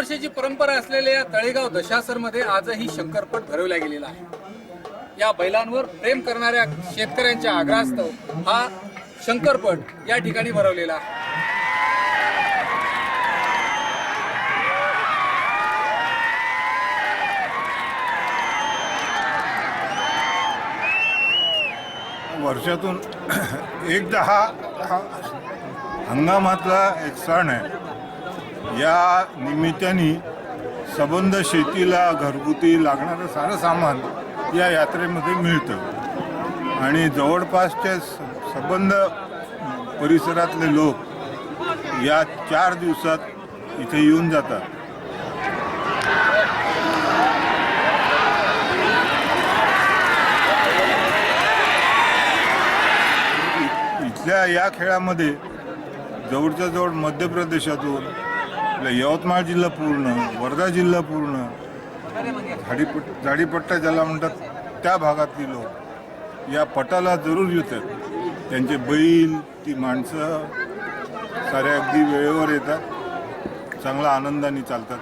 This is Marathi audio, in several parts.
वर्षाची परंपरा असलेल्या या तळेगाव दशासरमध्ये आजही शंकरपट भरवला गेलेला आहे. या बैलांवर प्रेम करणाऱ्या शेतकऱ्यांच्या आग्रहास्तव हा शंकरपट या ठिकाणी भरवलेला आहे. वर्षातून एकदा हा हा हंगामातला एक सण आहे. या निमित्ताने सबंध शेतीला घरगुती लागणारं सारं सामान या यात्रेमध्ये मिळतं. आणि जवळपासच्या स- सबंध परिसरातले लोक या चार दिवसात इथे येऊन जातात. इथल्या या खेळामध्ये जवळच्या जवळ मध्य प्रदेशातून आपलं यवतमाळ जिल्हा पूर्ण वर्धा जिल्हा पूर्ण झाडीपट झाडीपट्टा ज्याला म्हणतात त्या भागातली लोक या पटाला जरूर येतात. त्यांचे बैल ती माणसं सारे अगदी वेळेवर येतात. चांगला आनंदाने चालतात.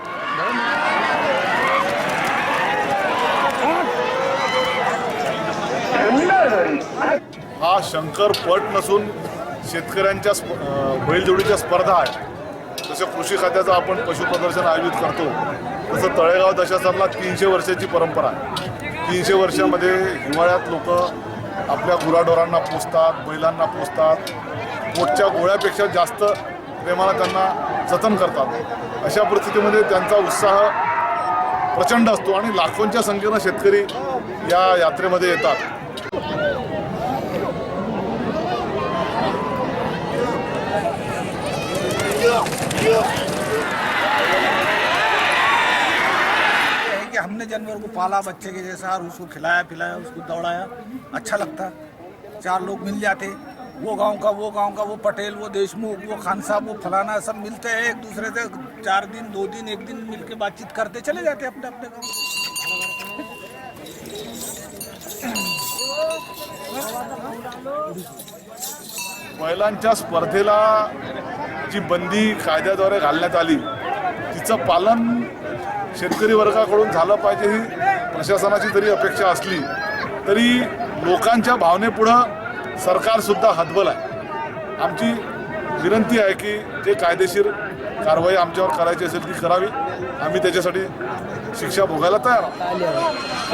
हा शंकर पट नसून शेतकऱ्यांच्या स्प बैलजोडीच्या स्पर्धा आहे वर्ष कृषी खात्याचं आपण पशुप्रदर्शन आयोजित करतो. तसं तळेगाव दशासनला तीनशे वर्षाची परंपरा आहे. तीनशे वर्षामध्ये हिवाळ्यात लोक आपल्या गुराढोरांना पोसतात बैलांना पोसतात. पोटच्या गोळ्यापेक्षा जास्त प्रेमाला त्यांना जतन करतात. अशा परिस्थितीमध्ये त्यांचा उत्साह प्रचंड असतो आणि लाखोंच्या संख्येनं शेतकरी या यात्रेमध्ये येतात. yeah. कि हमने जानवर को पाला बच्चे के जैसा, और उसको खिलाया, पिलाया, उसको दौड़ाया। अच्छा लगता। चार लोग मिल जाते। वो गाँव का, वो गाँव का, वो पटेल, वो देशमुख, वो खान साहब, वो फलाना, सब मिलते हैं एक दूसरे से। चार दिन, दो दिन, एक दिन मिल के बातचीत करते चले जाते अपने अपने गाँव बैलांच्या स्पर्धेला जी बंदी कायद्याद्वारे घालण्यात आली तिचं पालन शेतकरी वर्गाकडून झालं पाहिजे ही प्रशासनाची जरी अपेक्षा असली तरी लोकांच्या भावनेपुढं सरकारसुद्धा हतबल आहे. आमची विनंती आहे की जे कायदेशीर कारवाई आमच्यावर करायची असेल ती करावी. आम्ही त्याच्यासाठी शिक्षा भोगायला तयार आहोत.